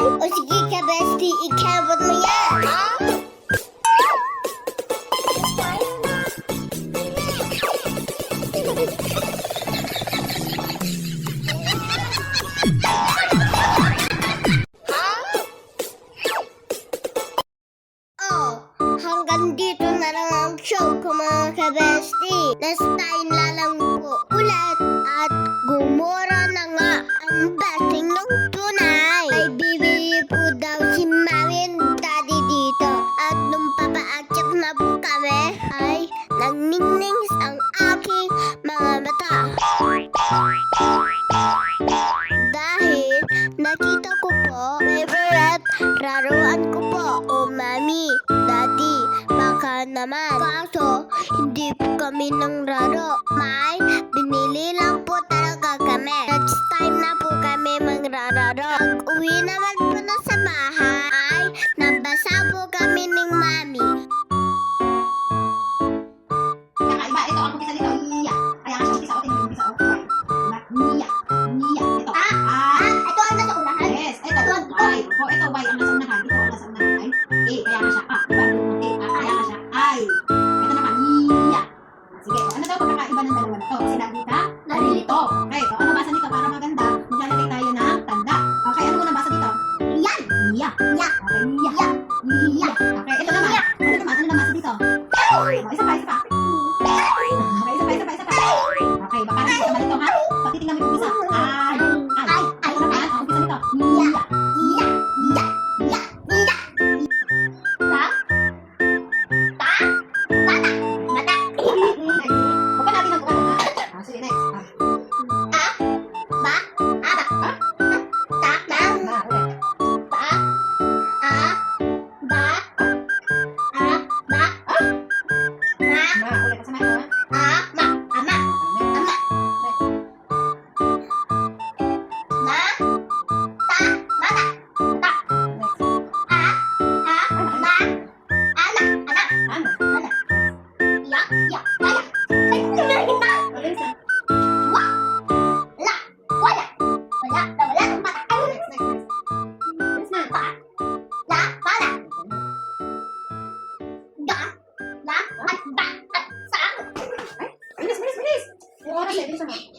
Oşigi kabesti ikabınıya. Hanggang dito na lang ang show ko mga kabesti. Next time na nag-usap kami ay nagningning ang aking mga mata. Dahil nakita ko po, favorite, raruan ko po, o oh, mami, daddy, baka naman. Kaso, hindi po kami ng raro. May binili lang sinagbita, nalilito. Okay, so ang nabasa nito para maganda, maglalagay tayo ng tanda. Okay, ano mo nabasa dito? Yan! Niya. Niya. Okay, niya. Niya. Okay, ito Saan? Ay, bilis, bilis, bilis! Yung oras, eh, bilis mo.